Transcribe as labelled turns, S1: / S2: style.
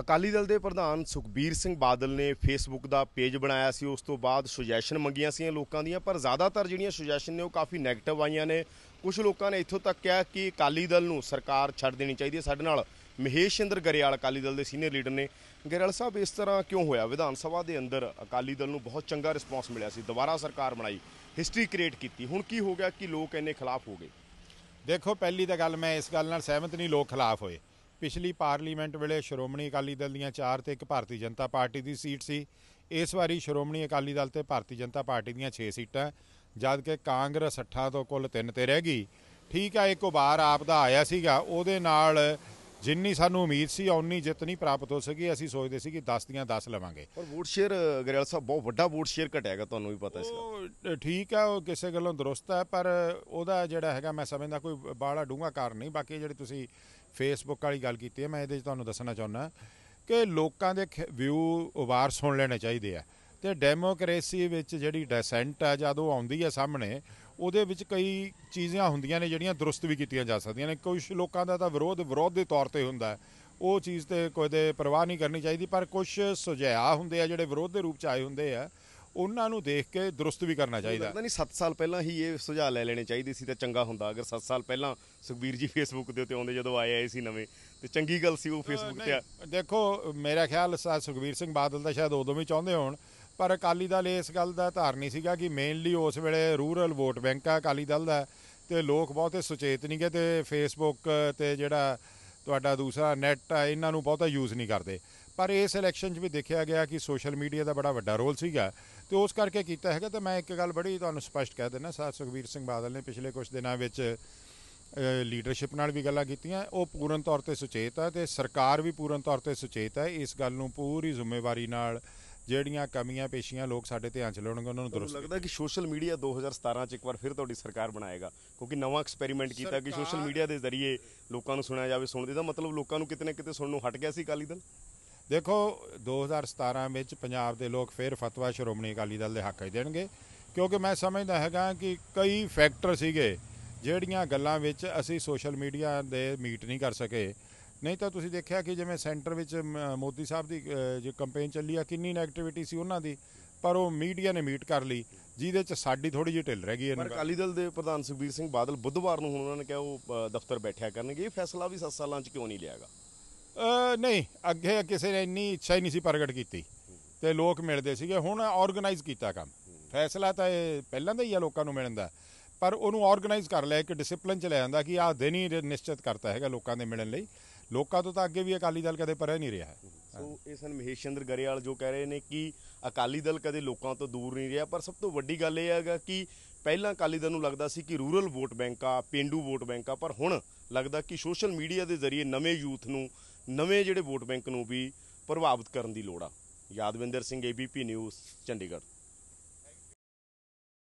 S1: ਅਕਾਲੀ ਦਲ ਦੇ ਪ੍ਰਧਾਨ ਸੁਖਬੀਰ ਸਿੰਘ ਬਾਦਲ ਨੇ ਫੇਸਬੁੱਕ ਦਾ ਪੇਜ ਬਣਾਇਆ ਸੀ। ਉਸ ਤੋਂ ਬਾਅਦ ਸੁਜੈਸ਼ਨ ਮੰਗੀਆਂ ਸੀ ਲੋਕਾਂ ਦੀਆਂ, ਪਰ ਜ਼ਿਆਦਾਤਰ ਜਿਹੜੀਆਂ ਸੁਜੈਸ਼ਨ ਨੇ ਉਹ ਕਾਫੀ ਨੈਗੇਟਿਵ ਆਈਆਂ ਨੇ। ਕੁਝ ਲੋਕਾਂ ਨੇ ਇੱਥੋਂ ਤੱਕ ਕਿਹਾ ਕਿ ਅਕਾਲੀ ਦਲ ਨੂੰ ਸਰਕਾਰ ਛੱਡ ਦੇਣੀ ਚਾਹੀਦੀ ਹੈ। ਸਾਡੇ ਨਾਲ ਮਹੇਸ਼ ਮਹੇਸ਼ਿੰਦਰ ਗਰੇਵਾਲ ਅਕਾਲੀ ਦਲ ਦੇ ਸੀਨੀਅਰ ਲੀਡਰ ਨੇ। ਗਰੇਵਾਲ ਸਾਹਿਬ, ਇਸ ਤਰ੍ਹਾਂ ਕਿਉਂ ਹੋਇਆ? ਵਿਧਾਨ ਸਭਾ ਦੇ ਅੰਦਰ ਅਕਾਲੀ ਦਲ ਨੂੰ ਬਹੁਤ ਚੰਗਾ ਰਿਸਪਾਂਸ ਮਿਲਿਆ ਸੀ। ਦੁਬਾਰਾ ਸਰਕਾਰ ਬਣਾਈ ਹਿਸਟਰੀ ਕ੍ਰੀਏਟ ਕੀਤੀ। ਹੁਣ ਕੀ ਹੋ ਗਿਆ ਕਿ ਲੋਕ ਇੰਨੇ ਖਿਲਾਫ ਹੋ ਗਏ?
S2: ਦੇਖੋ, ਪਹਿਲੀ ਤਾਂ ਗੱਲ ਮੈਂ ਇਸ ਗੱਲ ਨਾਲ ਸਹਿਮਤ ਨਹੀਂ, ਲੋਕ ਖਿਲਾਫ ਹੋਏ। ਪਿਛਲੀ ਪਾਰਲੀਮੈਂਟ ਵੇਲੇ ਸ਼੍ਰੋਮਣੀ ਅਕਾਲੀ ਦਲ ਦੀਆਂ ਚਾਰ ਤੇ ਇੱਕ ਭਾਰਤੀ ਜਨਤਾ ਪਾਰਟੀ ਦੀ ਸੀਟ ਸੀ। ਇਸ ਵਾਰੀ ਸ਼੍ਰੋਮਣੀ ਅਕਾਲੀ ਦਲ ਤੇ ਭਾਰਤੀ ਜਨਤਾ ਪਾਰਟੀ ਦੀਆਂ 6 ਸੀਟਾਂ ਜਦ ਕਿ ਕਾਂਗਰਸ 60 ਤੋਂ ਕੁੱਲ 3 ਤੇ ਰਹਿ ਗਈ। ਠੀਕ ਆ ਇੱਕ ਉਬਾਰ ਆਪ ਦਾ ਆਇਆ ਸੀਗਾ। ਉਹਦੇ ਨਾਲ ਜਿੰਨੀ ਸਾਨੂੰ ਉਮੀਦ ਸੀ ਉਨੀ ਜਿੱਤ ਨਹੀਂ ਪ੍ਰਾਪਤ ਹੋ ਸਕੀ। ਅਸੀਂ ਸੋਚਦੇ ਸੀ ਕਿ 10 ਦੀਆਂ 10 ਲਵਾਂਗੇ।
S1: ਪਰ ਵੋਟ ਸ਼ੇਅਰ ਗਰੇਵਾਲ ਸਾਹਿਬ ਬਹੁਤ ਵੱਡਾ ਵੋਟ ਸ਼ੇਅਰ ਘਟਿਆਗਾ ਤੁਹਾਨੂੰ ਵੀ ਪਤਾ ਇਸ ਦਾ।
S2: ਠੀਕ ਆ ਉਹ ਕਿਸੇ ਗੱਲੋਂ ਦਰੁਸਤ ਹੈ ਪਰ ਉਹਦਾ ਜਿਹੜਾ ਹੈਗਾ ਮੈਂ ਸਮਝਦਾ ਕੋਈ ਬਾਹਲਾ ਡੂੰਘਾ ਕਾਰਨ ਨਹੀਂ। ਬਾਕੀ ਜਿਹੜੀ ਤੁਸੀਂ ਫੇਸਬੁੱਕ ਵਾਲੀ ਗੱਲ ਕੀਤੀ ਹੈ ਮੈਂ ਇਹਦੇ 'ਚ ਤੁਹਾਨੂੰ ਦੱਸਣਾ ਚਾਹੁੰਦਾ ਕਿ ਲੋਕਾਂ ਦੇ ਵਿਊ ਉਵਾਰ ਸੁਣ ਲੈਣੇ ਚਾਹੀਦੇ ਆ। ਤੇ ਡੈਮੋਕ੍ਰੇਸੀ ਵਿੱਚ ਜਿਹੜੀ ਡੈਸੈਂਟ ਆ ਜਦੋਂ ਆਉਂਦੀ ਹੈ ਸਾਹਮਣੇ ਉਹਦੇ ਵਿੱਚ ਕਈ ਚੀਜ਼ਾਂ ਹੁੰਦੀਆਂ ਨੇ ਜਿਹੜੀਆਂ ਦਰੁਸਤ ਵੀ ਕੀਤੀਆਂ ਜਾ ਸਕਦੀਆਂ ਨੇ। ਕੁਝ ਲੋਕਾਂ ਦਾ ਤਾਂ ਵਿਰੋਧ ਵਿਰੋਧ ਦੇ ਤੌਰ ਤੇ ਹੁੰਦਾ ਹੈ। ਉਹ ਚੀਜ਼ ਤੇ ਕੋਈ ਦੇ ਪਰਵਾਹ ਨਹੀਂ ਕਰਨੀ ਚਾਹੀਦੀ ਪਰ ਕੁਝ ਸੁਝਾਅ ਹੁੰਦੇ ਆ ਜਿਹੜੇ ਵਿਰੋਧ ਦੇ ਰੂਪ ਚ ਆਏ ਹੁੰਦੇ ਆ ਉਹਨਾਂ ਨੂੰ ਦੇਖ ਕੇ ਦਰੁਸਤ ਵੀ ਕਰਨਾ ਚਾਹੀਦਾ।
S1: ਲੱਗਦਾ ਨਹੀਂ 7 ਸਾਲ ਪਹਿਲਾਂ ਹੀ ਇਹ ਸੁਝਾਅ ਲੈ ਲੈਣੇ ਚਾਹੀਦੇ ਸੀ ਤਾਂ ਚੰਗਾ ਹੁੰਦਾ। ਅਗਰ 7 ਸਾਲ ਪਹਿਲਾਂ ਸੁਖਬੀਰ ਜੀ ਫੇਸਬੁੱਕ ਦੇ ਉੱਤੇ ਆਉਂਦੇ ਜਦੋਂ ਆਏ ਆਏ ਸੀ ਨਵੇਂ ਤੇ ਚੰਗੀ ਗੱਲ ਸੀ ਉਹ ਫੇਸਬੁੱਕ ਤੇ
S2: ਦੇਖੋ ਮੇਰਾ ਖਿਆਲ ਸੁਖਬੀਰ ਸਿੰਘ ਬਾਦਲ ਦਾ ਸ਼ਾਇਦ ਉਦੋਂ ਵੀ ਚਾਹੁੰਦੇ ਹੋਣ ਪਰ ਅਕਾਲੀ ਦਲ ਇਸ ਗੱਲ ਦਾ ਧਾਰਨੀ ਸੀਗਾ ਕਿ ਮੇਨਲੀ ਉਸ ਵੇਲੇ ਰੂਰਲ ਵੋਟ ਬੈਂਕ ਆ ਅਕਾਲੀ ਦਲ ਦਾ ਤੇ ਲੋਕ ਬਹੁਤੇ ਸੁਚੇਤ ਨਹੀਂ ਗਏ ਤੇ ਫੇਸਬੁੱਕ ਤੇ ਜਿਹੜਾ ਤੁਹਾਡਾ ਦੂਸਰਾ ਨੈਟ ਆ, ਇਹਨਾਂ ਨੂੰ ਬਹੁਤਾ ਯੂਜ਼ ਨਹੀਂ ਕਰਦੇ। ਪਰ ਇਸ ਇਲੈਕਸ਼ਨ 'ਚ ਵੀ ਦੇਖਿਆ ਗਿਆ ਕਿ ਸੋਸ਼ਲ ਮੀਡੀਆ ਦਾ ਬੜਾ ਵੱਡਾ ਰੋਲ ਸੀਗਾ ਤੇ ਉਸ ਕਰਕੇ ਕੀਤਾ ਹੈਗਾ ਤੇ ਮੈਂ ਇੱਕ ਗੱਲ ਬੜੀ ਤੁਹਾਨੂੰ ਸਪਸ਼ਟ ਕਹਿ ਦਿੰਦਾ, ਸਾ ਸੁਖਬੀਰ ਸਿੰਘ ਬਾਦਲ ਨੇ ਪਿਛਲੇ ਕੁਝ ਦਿਨਾਂ ਵਿੱਚ ਲੀਡਰਸ਼ਿਪ ਨਾਲ ਵੀ ਗੱਲਾਂ ਕੀਤੀਆਂ, ਉਹ ਪੂਰਨ ਤੌਰ ਤੇ ਸੁਚੇਤ ਹੈ ਤੇ ਸਰਕਾਰ ਵੀ ਪੂਰਨ ਤੌਰ ਤੇ ਸੁਚੇਤ ਹੈ ਇਸ ਗੱਲ ਨੂੰ ਪੂਰੀ ਜ਼ਿੰਮੇਵਾਰੀ ਨਾਲ ਜਿਹੜੀਆਂ ਕਮੀਆਂ ਪੇਸ਼ੀਆਂ ਲੋਕ ਸਾਡੇ ਧਿਆਨ ਚ ਲਿਆਉਣਗੇ ਉਹਨਾਂ ਨੂੰ
S1: ਤੁਹਾਨੂੰ
S2: ਦਰੁਸਤ
S1: ਲੱਗਦਾ ਕਿ ਸੋਸ਼ਲ ਮੀਡੀਆ 2017 ਚ ਇੱਕ ਵਾਰ ਫਿਰ ਤੁਹਾਡੀ ਸਰਕਾਰ ਬਣਾਏਗਾ? ਕਿਉਂਕਿ ਨਵਾਂ ਐਕਸਪੈਰੀਮੈਂਟ ਕੀਤਾ ਕਿ ਸੋਸ਼ਲ ਮੀਡੀਆ ਦੇ ਜ਼ਰੀਏ ਲੋਕਾਂ ਨੂੰ ਸੁਣਿਆ ਜਾਵੇ ਸੁਣਦੇ ਦਾ ਮਤਲਬ ਲੋਕਾਂ ਨੂੰ ਕਿਤੇ ਨਾ ਕਿਤੇ ਸੁਣਨ ਨੂੰ ਹਟ ਗਿਆ ਸੀ ਅਕਾਲੀ ਦਲ?
S2: ਦੇਖੋ 2017 ਵਿੱਚ ਪੰਜਾਬ ਦੇ ਲੋਕ ਫਿਰ ਫਤਵਾ ਸ਼੍ਰੋਮਣੀ ਅਕਾਲੀ ਦਲ ਦੇ ਹੱਕ 'ਚ ਦੇਣਗੇ। ਕਿਉਂਕਿ ਮੈਂ ਸਮਝਦਾ ਹੈਗਾ ਕਿ ਕਈ ਫੈਕਟਰ ਸੀਗੇ ਜਿਹੜੀਆਂ ਗੱਲਾਂ ਵਿੱਚ ਅਸੀਂ ਸੋਸ਼ਲ ਮੀਡੀਆ ਦੇ ਮੀਟ ਨਹੀਂ ਕਰ ਸਕੇ। ਨਹੀਂ ਤਾਂ ਤੁਸੀਂ ਦੇਖਿਆ ਕਿ ਜਿਵੇਂ ਸੈਂਟਰ ਵਿੱਚ ਮੋਦੀ ਸਾਹਿਬ ਦੀ ਜੋ ਕੰਪੇਨ ਚੱਲੀ ਆ ਕਿੰਨੀ ਨੈਗੇਟਿਵਿਟੀ ਸੀ ਉਹਨਾਂ ਦੀ ਪਰ ਉਹ ਮੀਡੀਆ ਨੇ ਮੀਟ ਕਰ ਲਈ ਜਿਹਦੇ 'ਚ ਸਾਡੀ ਥੋੜੀ ਜਿਹੀ ਢਿੱਲ ਰਹਿ ਗਈ
S1: ਪਰ
S2: ਇਹਨੂੰ
S1: ਅਕਾਲੀ ਦਲ ਦੇ ਪ੍ਰਧਾਨ ਸੁਖਬੀਰ ਸਿੰਘ ਬਾਦਲ ਬੁੱਧਵਾਰ ਨੂੰ ਹੁਣ ਉਹਨਾਂ ਨੇ ਕਿਹਾ ਉਹ ਦਫ਼ਤਰ ਬੈਠਿਆ ਕਰਨਗੇ ਇਹ ਫੈਸਲਾ ਵੀ 7 ਸਾਲਾਂ ਚ ਕਿਉਂ ਨਹੀਂ ਲਿਆਗਾ
S2: ਨਹੀਂ ਅੱਗੇ ਕਿਸੇ ਨੇ ਇੰਨੀ ਇੱਛਾ ਹੀ ਨਹੀਂ ਸੀ ਪ੍ਰਗਟ ਕੀਤੀ ਤੇ ਲੋਕ ਮਿਲਦੇ ਸੀਗੇ ਹੁਣ ਆਰਗੇਨਾਈਜ਼ ਕੀਤਾ ਕੰਮ। ਫੈਸਲਾ ਤਾਂ ਇਹ ਪਹਿਲਾਂ ਦਾ ਹੀ ਆ ਲੋਕਾਂ ਨੂੰ ਮਿਲਣ ਦਾ ਪਰ ਉਹਨੂੰ ਆਰਗੇਨਾਈਜ਼ ਕਰ ਲਿਆ ਇੱਕ ਡਿਸਪਲਿਨ ਚ ਲੈ ਜਾਂਦਾ ਕਿ ਆਹ ਦਿਨ ਹੀ ਨਿਸ਼ਚਿਤ ਕਰਤਾ ਹੈਗਾ ਲੋਕਾਂ ਦੇ ਮਿਲਣ ਲਈ। ਲੋਕਾਂ ਤੋਂ ਤਾਂ ਅੱਗੇ ਵੀ ਅਕਾਲੀ ਦਲ ਕਦੇ ਪਰੇ ਨਹੀਂ ਰਿਹਾ ਹੈ।
S1: ਸੋ ਇਹ ਸਨ ਮਹੇਸ਼ ਚੰਦਰ ਗਰੇਵਾਲ ਜੋ ਕਹਿ ਰਹੇ ਨੇ ਕਿ ਅਕਾਲੀ ਦਲ ਕਦੇ ਲੋਕਾਂ ਤੋਂ ਦੂਰ ਨਹੀਂ ਰਿਹਾ, ਪਰ ਸਭ ਤੋਂ ਵੱਡੀ ਗੱਲ ਇਹ ਹੈਗਾ ਕਿ ਪਹਿਲਾਂ ਅਕਾਲੀ ਦਲ ਨੂੰ ਲੱਗਦਾ ਸੀ ਕਿ ਰੂਰਲ ਵੋਟ ਬੈਂਕ ਆ, ਪਿੰਡੂ ਵੋਟ ਬੈਂਕ ਆ, ਪਰ ਹੁਣ ਲੱਗਦਾ ਕਿ ਸੋਸ਼ਲ ਮੀਡੀਆ ਦੇ ਜ਼ਰੀਏ ਨਵੇਂ ਯੂਥ ਨੂੰ, ਨਵੇਂ ਜਿਹੜੇ ਵੋਟ ਬੈਂਕ ਨੂੰ ਵੀ ਪ੍ਰਭਾਵਿਤ ਕਰਨ ਦੀ ਲੋੜ ਆ। Yadvinder Singh ABP news Chandigarh.